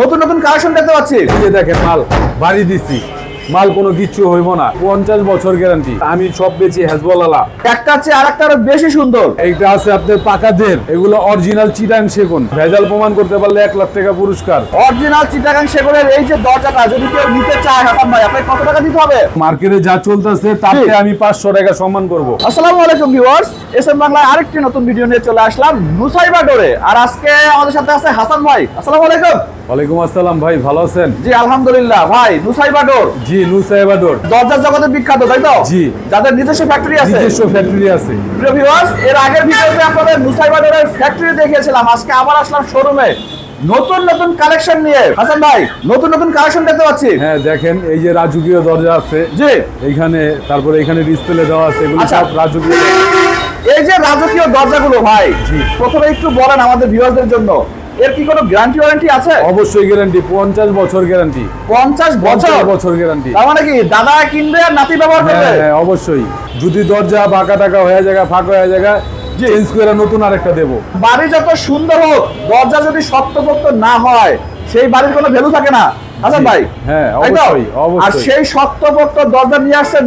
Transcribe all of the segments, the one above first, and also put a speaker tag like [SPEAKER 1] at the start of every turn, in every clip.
[SPEAKER 1] নতুন নতুন কালেকশন দেখতে পাচ্ছি।
[SPEAKER 2] এই যে দেখেন মাল বাড়ি দিছি। মাল কোনো কিচ্ছু হইব না। পঞ্চাশ বছর গ্যারান্টি আমি সব বেচি হেজবলালা।
[SPEAKER 1] একটা চেয়ে আর একটা আরও বেশি সুন্দর।
[SPEAKER 2] এইটা আছে আপনার পাকাদের এগুলো অরিজিনাল চিটাং সেগুন। ভেজাল প্রমাণ করতে পারলে এক লাখ টাকা পুরস্কার।
[SPEAKER 1] অরিজিনাল চিটাগাং সেগুনের এই যে দরজাটা যদি কেউ নিতে চায় হাসান ভাই আপনাকে কত টাকা দিতে হবে?
[SPEAKER 2] মার্কেটে যা চলতেছে তাতে আমি পাঁচশো টাকা সম্মান করব।
[SPEAKER 1] আসসালামু আলাইকুম ভিউয়ার্স এস এম বাংলায় আরেকটি নতুন ভিডিও নিয়ে চলে আসলাম নুসাইবা ডোরে। আর আজকে আমাদের সাথে আছে হাসান ভাই। আসসালামু আলাইকুম।
[SPEAKER 2] ওয়ালাইকুম আসসালাম ভাই ভালো আছেন?
[SPEAKER 1] জি আলহামদুলিল্লাহ। ভাই নুসাইবা ডোর
[SPEAKER 2] জি
[SPEAKER 1] দরজার জগতে বিখ্যাত তাই তো?
[SPEAKER 2] জি।
[SPEAKER 1] যাদের নিজস্ব ফ্যাক্টরি আছে।
[SPEAKER 2] নিজস্ব ফ্যাক্টরি আছে।
[SPEAKER 1] প্রিয় ভিউয়ার্স এর আগের ভিডিওতে আপনাদের নুসাইবা ডোরের ফ্যাক্টরি দেখিয়েছিলাম। আজকে আবার আসলাম শোরুমে নতুন নতুন কালেকশন নিয়ে। হাসান ভাই নতুন নতুন কালেকশন দেখতে পাচ্ছি।
[SPEAKER 2] হ্যাঁ দেখেন এই যে রাজকীয় দরজা আছে।
[SPEAKER 1] জি।
[SPEAKER 2] এইখানে তারপরে এখানে ডিসপ্লে দেওয়া আছে। এগুলো
[SPEAKER 1] আচ্ছা।
[SPEAKER 2] সব রাজকীয়
[SPEAKER 1] এই যে রাজকীয় দরজাগুলো ভাই
[SPEAKER 2] জি।
[SPEAKER 1] প্রথমে একটু বলেন আমাদের ভিউয়ারদের জন্য। এর কি কোনো গ্যারান্টি ওয়ারেন্টি আছে?
[SPEAKER 2] অবশ্যই গ্যারান্টি পঞ্চাশ বছর গ্যারান্টি
[SPEAKER 1] পঞ্চাশ বছর?
[SPEAKER 2] বছর গ্যারান্টি
[SPEAKER 1] তার মানে কি দাদা কিনবে আর নাতি ব্যবহার করবে?
[SPEAKER 2] হ্যাঁ হ্যাঁ অবশ্যই। যদি দরজা বাঁকা টাকা হয়ে জায়গা ফাঁকা হয়ে
[SPEAKER 1] যায়।
[SPEAKER 2] চেঞ্জ করে নতুন আরেকটা দেবো।
[SPEAKER 1] বাড়ি যত সুন্দর হোক দরজা যদি শক্তপোক্ত না হয় সেই বাড়ির কোনো ভ্যালু থাকে না। হাসান ভাই
[SPEAKER 2] হ্যাঁ, অবশ্যই,
[SPEAKER 1] আর সেই শক্তপোক্ত দরজা নিয়ে আসছে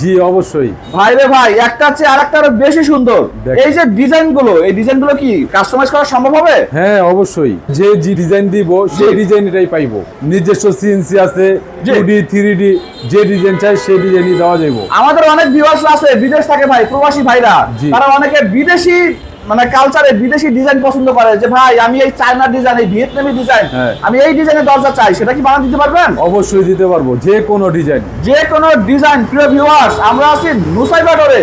[SPEAKER 2] জি অবশ্যই।
[SPEAKER 1] ভাই রে ভাই একটা চেয়ে আরেকটা আরও বেশি সুন্দর। এই যে ডিজাইনগুলো এই ডিজাইনগুলো কি কাস্টমাইজ করা সম্ভব হবে?
[SPEAKER 2] হ্যাঁ অবশ্যই। যে যে ডিজাইন দিব সেই ডিজাইন এটাই পাইবো। নিজস্ব সিএনসি আছে
[SPEAKER 1] জি।
[SPEAKER 2] টু ডি থ্রি ডি যে ডিজাইন চাই সেই ডিজাইনই দেওয়া যাইবো।
[SPEAKER 1] আমাদের অনেক ভিউয়ার্স আছে বিদেশ থাকে ভাই প্রবাসী ভাইরা। তারা অনেকে বিদেশি মানে কালচারে বিদেশি ডিজাইন পছন্দ করে যে ভাই আমি এই চায়না ডিজাইন এই ভিয়েতনামি ডিজাইন
[SPEAKER 2] হ্যাঁ।
[SPEAKER 1] আমি এই ডিজাইনের দরজা চাই সেটা কি বানিয়ে দিতে পারবেন?
[SPEAKER 2] অবশ্যই দিতে পারব যে কোনো ডিজাইন
[SPEAKER 1] যে কোনো ডিজাইন প্রিয় ভিউয়ার্স আমরা আছি নুসাইবাডরে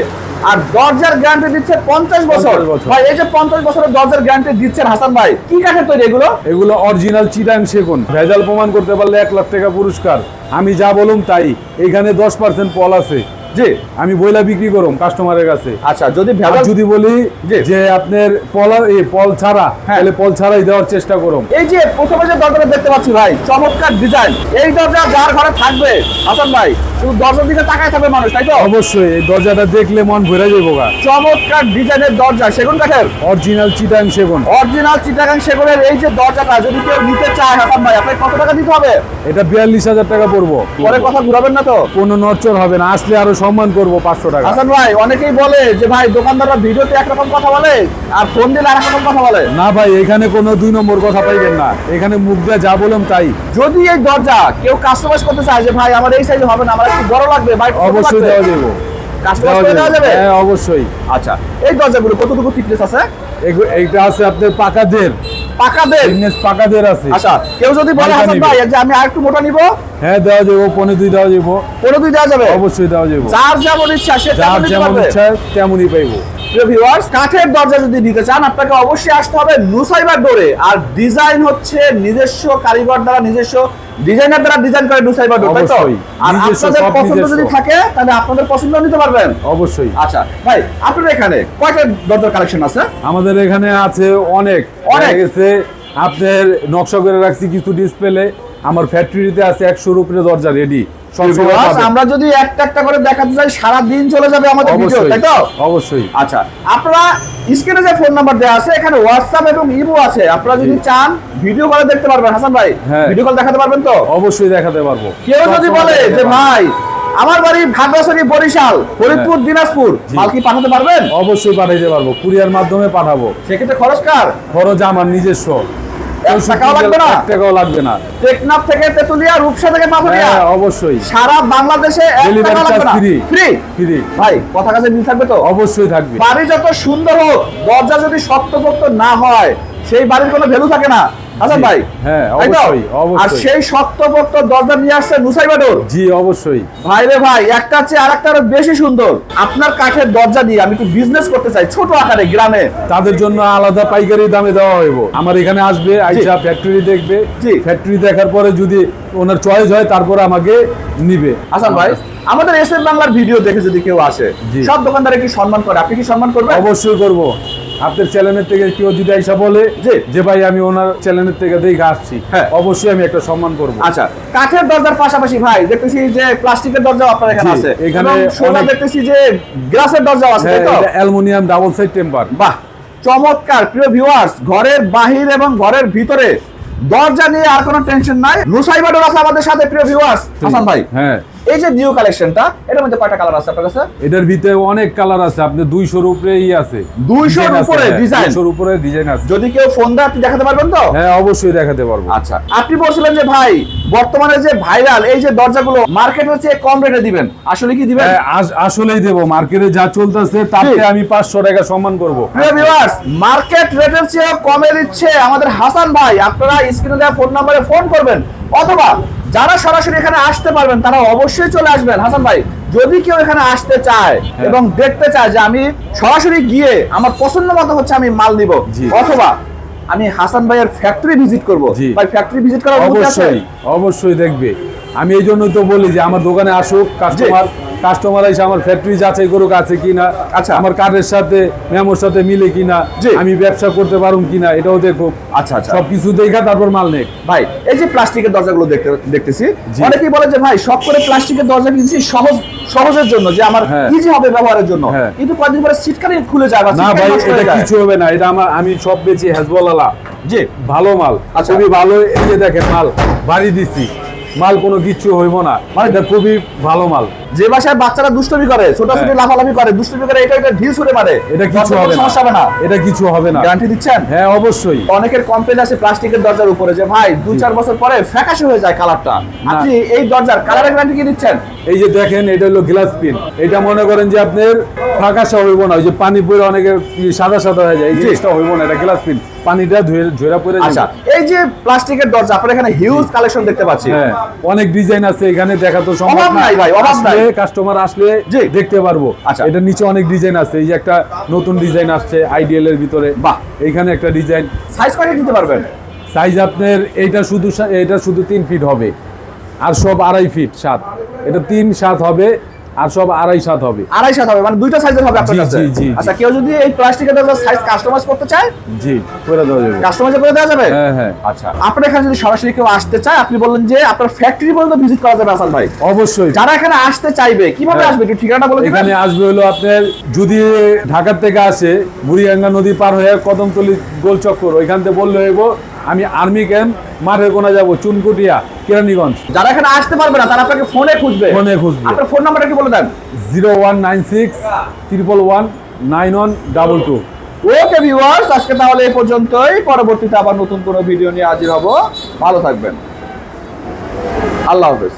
[SPEAKER 1] আর দরজার গ্যারান্টি দিচ্ছে পঞ্চাশ বছর।
[SPEAKER 2] 50 বছর।
[SPEAKER 1] ভাই এই যে পঞ্চাশ বছরের দরজার গ্যারান্টি দিচ্ছেন হাসান ভাই কি কাঠের তৈরি এগুলো?
[SPEAKER 2] এগুলো অরিজিনাল চিটাং সেগুন। ভেজাল প্রমাণ করতে পারলে এক লাখ টাকা পুরস্কার। আমি যা বলুম তাই। এখানে দশ পার্সেন্ট পল আছে।
[SPEAKER 1] জি
[SPEAKER 2] আমি বইলা বিক্রি করুম কাস্টমারের কাছে।
[SPEAKER 1] আচ্ছা যদি
[SPEAKER 2] যদি বলি যে আপনার পল এই পল ছাড়া
[SPEAKER 1] হ্যাঁ।
[SPEAKER 2] তাহলে পল ছাড়াই দেওয়ার চেষ্টা করুম।
[SPEAKER 1] এই যে প্রথমে যে দরজাটা দেখতে পাচ্ছি ভাই চমৎকার ডিজাইন এই দরজা যার ঘরে থাকবে হাসান ভাই শুধু দরজার দিকে তাকায় থাকবে মানুষ তাই তো?
[SPEAKER 2] অবশ্যই এই দরজাটা দেখলে মন ভরে যাব গা।
[SPEAKER 1] চমৎকার ডিজাইনের দরজা সেগুন কাঠের?
[SPEAKER 2] অরিজিনাল চিটাং সেগুন।
[SPEAKER 1] অরিজিনাল চিটাগাং সেগুনের এই যে দরজাটা যদি কেউ নিতে চায় হাসান ভাই আপনাকে কত টাকা দিতে হবে?
[SPEAKER 2] এটা বিয়াল্লিশ হাজার টাকা পড়ব।
[SPEAKER 1] পরে কথা ঘুরাবেন না তো?
[SPEAKER 2] কোনো নরচর হবে না আসলে আরও সম্মান করব পাঁচশো টাকা।
[SPEAKER 1] হাসান ভাই অনেকেই বলে যে ভাই দোকানদাররা ভিডিওতে একরকম কথা বলে আর ফোন দিলে আর রকম কথা বলে।
[SPEAKER 2] না ভাই এখানে কোনো দুই নম্বর কথা পাইবেন না। এখানে মুখ দিয়ে যা বললাম তাই।
[SPEAKER 1] যদি এই দরজা কেউ কাস্টমাইজ করতে চায় যে ভাই আমার এই সাইজে হবে না আমার একটু বড় লাগবে ভাই
[SPEAKER 2] অবশ্যই দেওয়া যাব।
[SPEAKER 1] কাস্টমাইজ করে দেওয়া যাবে?
[SPEAKER 2] হ্যাঁ অবশ্যই।
[SPEAKER 1] আচ্ছা এই দরজাগুলো কতটুকু থিকনেস আছে?
[SPEAKER 2] এইটা আছে আপনার পাকাদের
[SPEAKER 1] পাকা
[SPEAKER 2] ফিটনেস আছে।
[SPEAKER 1] আচ্ছা কেউ যদি বলে হাসান ভাই যে আমি আর একটু মোটা নিব?
[SPEAKER 2] হ্যাঁ দেওয়া যাবে পনে দুই দেওয়া যাবে।
[SPEAKER 1] দুই দেওয়া যাবে?
[SPEAKER 2] অবশ্যই দেওয়া যাবে।
[SPEAKER 1] যার যেমন ইচ্ছা সে
[SPEAKER 2] যার যেমন ইচ্ছা তেমনই পাইবো।
[SPEAKER 1] ভিউয়ার্স কাঠের দরজা যদি নিতে চান আপনাকে অবশ্যই আসতে হবে নুসাইবার ডোরে আর ডিজাইন হচ্ছে নিজস্ব কারিগর দ্বারা নিজস্ব ডিজাইনার দ্বারা ডিজাইন করে তাই তো? আর আপনাদের পছন্দ যদি থাকে তাহলে আপনাদের পছন্দ নিতে পারবেন।
[SPEAKER 2] অবশ্যই।
[SPEAKER 1] আচ্ছা ভাই আপনার এখানে কয়টা দরজার কালেকশন আছে?
[SPEAKER 2] আমাদের এখানে আছে অনেক।
[SPEAKER 1] অনেক।
[SPEAKER 2] আপনার নকশা করে রাখছি কিছু ডিসপ্লে আমার ফ্যাক্টরিতে আছে একশোর উপরে দরজা রেডি
[SPEAKER 1] আমরা যদি একটা একটা করে দেখাতে চাই সারা দিন চলে যাবে আমাদের ভিডিও তাই তো?
[SPEAKER 2] অবশ্যই।
[SPEAKER 1] আচ্ছা আপনারা স্ক্রিনে যে ফোন নাম্বার দেওয়া আছে এখানে হোয়াটসঅ্যাপ এবং ইমো আছে। আপনারা যদি চান ভিডিও কলে দেখতে পারবেন হাসান ভাই
[SPEAKER 2] হ্যাঁ।
[SPEAKER 1] ভিডিও কল দেখাতে পারবেন তো?
[SPEAKER 2] অবশ্যই দেখাতে পারব।
[SPEAKER 1] কেউ যদি বলে যে ভাই আমার বাড়ি খাগড়াছড়ি বরিশাল ফরিদপুর দিনাজপুর
[SPEAKER 2] হ্যাঁ।
[SPEAKER 1] মাল কি পাঠাতে পারবেন?
[SPEAKER 2] অবশ্যই পাঠাইতে পারব কুরিয়ার মাধ্যমে পাঠাবো।
[SPEAKER 1] সেক্ষেত্রে খরচ কার?
[SPEAKER 2] খরচ আমার নিজস্ব।
[SPEAKER 1] টাকাও লাগবে না?
[SPEAKER 2] টাকাও লাগবে না।
[SPEAKER 1] টেকনাফ থেকে তেতুলিয়া রূপসা থেকে পাথরিয়া
[SPEAKER 2] হ্যাঁ অবশ্যই।
[SPEAKER 1] সারা বাংলাদেশে। ফ্রি
[SPEAKER 2] ফ্রি
[SPEAKER 1] ভাই কথা কাছে মিল থাকবে তো?
[SPEAKER 2] অবশ্যই থাকবে।
[SPEAKER 1] বাড়ি যত সুন্দর হোক দরজা যদি শক্তপোক্ত না হয় সেই বাড়ির কোনো ভ্যালু থাকে না। হাসান ভাই
[SPEAKER 2] হ্যাঁ, অবশ্যই,
[SPEAKER 1] আর সেই শক্তপোক্ত দরজা নিয়ে আসছে নুসাইবাডোর
[SPEAKER 2] জি অবশ্যই।
[SPEAKER 1] ভাই রে ভাই একটা চেয়ে আরেকটা আরও বেশি সুন্দর। আপনার কাঠের দরজা দিয়ে আমি একটু বিজনেস করতে চাই ছোট আকারে গ্রামে।
[SPEAKER 2] তাদের জন্য আলাদা পাইকারি দামে দেওয়া হইব। আমার এখানে আসবে আইসা ফ্যাক্টরি দেখবে।
[SPEAKER 1] জি।
[SPEAKER 2] ফ্যাক্টরি দেখার পরে যদি ওনার চয়েস হয় তারপরে আমাকে নিবে।
[SPEAKER 1] হাসান ভাই আমাদের এস বাংলার ভিডিও দেখে যদি কেউ আসে। সব দোকানদারে কি সম্মান করে? আপনি কি সম্মান করবেন?
[SPEAKER 2] অবশ্যই করব। আপনার চ্যানেলের থেকে কেউ যদি আইসা বলে
[SPEAKER 1] জি।
[SPEAKER 2] যে ভাই আমি ওনার চ্যানেলের থেকে দেখে আসছি
[SPEAKER 1] হ্যাঁ।
[SPEAKER 2] অবশ্যই আমি একটা সম্মান করব।
[SPEAKER 1] আচ্ছা। কাঠের দরজার পাশাপাশি ভাই দেখতেছি যে প্লাস্টিকের দরজাও আপনার এখানে আছে।
[SPEAKER 2] এখানে অনেক-
[SPEAKER 1] দেখতেছি যে গ্লাসের দরজাও আছে
[SPEAKER 2] হ্যাঁ
[SPEAKER 1] তাই তো?
[SPEAKER 2] এটা অ্যালুমিনিয়াম ডাবল সাইড টেম্পার।
[SPEAKER 1] বাহ চমৎকার। প্রিয় ভিউয়ার্স ঘরের বাহির এবং ঘরের ভিতরে দরজা নিয়ে আর কোনো টেনশন নাই। নুসাইবা ডোর আছে আমাদের সাথে প্রিয় ভিউয়ার্স হাসান ভাই।
[SPEAKER 2] হ্যাঁ।
[SPEAKER 1] এই যে নিউ কালেকশনটা এটার মধ্যে কয়টা কালার আছে আপনার কাছে?
[SPEAKER 2] এটার ভিতরে অনেক কালার আছে আপনি দুইশোর উপরে ই আছে
[SPEAKER 1] 200 র উপরে design?
[SPEAKER 2] দুইশোর উপরে ডিজাইন আছে।
[SPEAKER 1] যদি কেউ ফোন দেয় আপনি দেখাতে পারবেন তো?
[SPEAKER 2] হ্যাঁ অবশ্যই দেখাতে পারব।
[SPEAKER 1] আচ্ছা আপনি বলছিলেন যে ভাই বর্তমানে যে ভাইরাল এই যে দরজাগুলো মার্কেট হচ্ছে কম রেটে দিবেন। আসলে কি দিবেন?
[SPEAKER 2] হ্যাঁ, আসলেই দেবো। মার্কেটে যা চলতেছে তাতে আমি পাঁচশো টাকা সম্মান করব।
[SPEAKER 1] প্রিয় ভিউয়ার্স মার্কেট রেটের চেয়ে কমে দিচ্ছে আমাদের হাসান ভাই। আপনারা স্ক্রিনে দেওয়া ফোন নম্বরে ফোন করবেন। অথবা যারা সরাসরি এখানে আসতে পারবেন তারা অবশ্যই চলে আসবেন। হাসান ভাই যদি কেউ এখানে আসতে চায়
[SPEAKER 2] হ্যাঁ।
[SPEAKER 1] এবং দেখতে চায় যে আমি সরাসরি গিয়ে আমার পছন্দ মতো হচ্ছে আমি মাল নিব অথবা আমি হাসান ভাইয়ের ফ্যাক্টরি ভিজিট করব ভাই ফ্যাক্টরি ভিজিট করা
[SPEAKER 2] অবশ্যই অবশ্যই দেখবে। আমি এই জন্যই তো বলি যে আমার দোকানে আসুক কাস্টমার কাস্টমার এসে আমার ফ্যাক্টরি যাচাই করুক আছে কিনা
[SPEAKER 1] আচ্ছা।
[SPEAKER 2] আমার কার্ডের সাথে মেমোর সাথে মিলে কিনা। আমি ব্যবসা করতে পারুম কিনা এটাও দেখুক
[SPEAKER 1] আচ্ছা আচ্ছা
[SPEAKER 2] সবকিছু দেখা তারপর মাল নেক
[SPEAKER 1] ভাই এই যে প্লাস্টিকের দরজাগুলো দেখতে দেখতেছি অনেকেই বলে যে ভাই সব করে প্লাস্টিকের দরজা কিনছি সহজ সহজের জন্য যে আমার
[SPEAKER 2] হ্যাঁ।
[SPEAKER 1] ইজি হবে ব্যবহারের জন্য
[SPEAKER 2] হ্যাঁ।
[SPEAKER 1] কিন্তু কয়েকদিন পরে সিটকারি খুলে যায়
[SPEAKER 2] না ভাই এটা কিছু হবে না এটা আমার আমি সব বেচি হেজবলালা
[SPEAKER 1] জি
[SPEAKER 2] ভালো মাল
[SPEAKER 1] আচ্ছা।
[SPEAKER 2] খুবই ভালো এই যে দেখেন মাল বাড়ি দিছি মাল কোনো কিচ্ছু হইব না।
[SPEAKER 1] মানে-
[SPEAKER 2] এটা খুবই ভালো মাল।
[SPEAKER 1] যে বাসায় বাচ্চারা দুষ্টমি করে ছোটাছুটি
[SPEAKER 2] হ্যাঁ।
[SPEAKER 1] লাফালাফি করে দুষ্টমি করে এটা এটা ঢিল ছুড়ে মারে।
[SPEAKER 2] এটা কিছু হবে
[SPEAKER 1] কোনো সমস্যা হবে
[SPEAKER 2] না।
[SPEAKER 1] না
[SPEAKER 2] এটা কিছু হবে না।
[SPEAKER 1] গ্যারান্টি দিচ্ছেন?
[SPEAKER 2] হ্যাঁ অবশ্যই।
[SPEAKER 1] অনেকের কমপ্লেন আছে প্লাস্টিকের দরজার উপরে যে ভাই দু চার বছর পরে ফ্যাকাশে হয়ে যায় কালারটা আপনি এই দরজার কালারের গ্যারান্টি কি দিচ্ছেন?
[SPEAKER 2] এই যে দেখেন এটা হলো গ্লাস পিন এটা মনে করেন যে আপনার ফাঁকাশা হইব না। ওই যে পানি পরে অনেকে সাদা সাদা হয়ে যায় এই জিনিসটা হইব না এটা গ্লাস পিন পানিটা ধুয়ে ঝরা পরে
[SPEAKER 1] আচ্ছা এই যে প্লাস্টিকের দরজা আপনার এখানে হিউজ কালেকশন দেখতে পাচ্ছি।
[SPEAKER 2] হ্যাঁ অনেক ডিজাইন আছে এখানে দেখা তো সম্ভব
[SPEAKER 1] নাই ভাই, অভাব নাই।
[SPEAKER 2] কাস্টমার আসলে দেখতে পারব।
[SPEAKER 1] আচ্ছা।
[SPEAKER 2] এটা নিচে অনেক ডিজাইন আছে এই যে একটা নতুন ডিজাইন আসছে আইডিএল এর ভিতরে।
[SPEAKER 1] বাহ।
[SPEAKER 2] এইখানে একটা ডিজাইন
[SPEAKER 1] সাইজ কয়টা দিতে পারবেন?
[SPEAKER 2] সাইজ আপনার এইটা শুধু এটা শুধু তিন ফিট হবে। আর সব আড়াই ফিট সাত। এটা তিন সাত হবে। আর সব আড়াই সাত হবে।
[SPEAKER 1] আড়াই সাত হবে মানে দুইটা সাইজের হবে আপনার কাছে। আচ্ছা কেউ যদি এই প্লাস্টিকের দরজার সাইজ কাস্টমাইজ করতে চায়
[SPEAKER 2] জি করে দেওয়া যাবে।
[SPEAKER 1] কাস্টমাইজ করে দেওয়া যাবে?
[SPEAKER 2] হ্যাঁ হ্যাঁ।
[SPEAKER 1] আচ্ছা আপনার এখানে যদি সরাসরি কেউ আসতে চায় আপনি বললেন যে আপনার ফ্যাক্টরি পর্যন্ত ভিজিট করা যাবে আসাল ভাই।
[SPEAKER 2] অবশ্যই।
[SPEAKER 1] যারা এখানে আসতে চাইবে কীভাবে
[SPEAKER 2] হ্যাঁ।
[SPEAKER 1] আসবে একটু ঠিকানা বলে দিবেন?
[SPEAKER 2] এখানে আসবে হলো আপনার যদি ঢাকার থেকে আসে বুড়িগঙ্গা নদী পার হয়ে কদমতলি গোল চক্কর ওইখান থেকে বললে হইব আমি আর্মি ক্যাম্প মাঠের কোনা যাব চুনকুটিয়া কেরানীগঞ্জ।
[SPEAKER 1] যারা এখানে আসতে পারবে না তারা আপনাকে ফোনে খুঁজবে।
[SPEAKER 2] ফোনে খুঁজবে।
[SPEAKER 1] আপনার ফোন নাম্বারটা কি বলে দেন।
[SPEAKER 2] Zero one nine six triple one nine one double two
[SPEAKER 1] okay viewers আজকে তাহলে এই পর্যন্তই। পরবর্তীতে আবার নতুন কোনো ভিডিও নিয়ে হাজির হব। ভালো থাকবেন। আল্লাহ হাফেজ।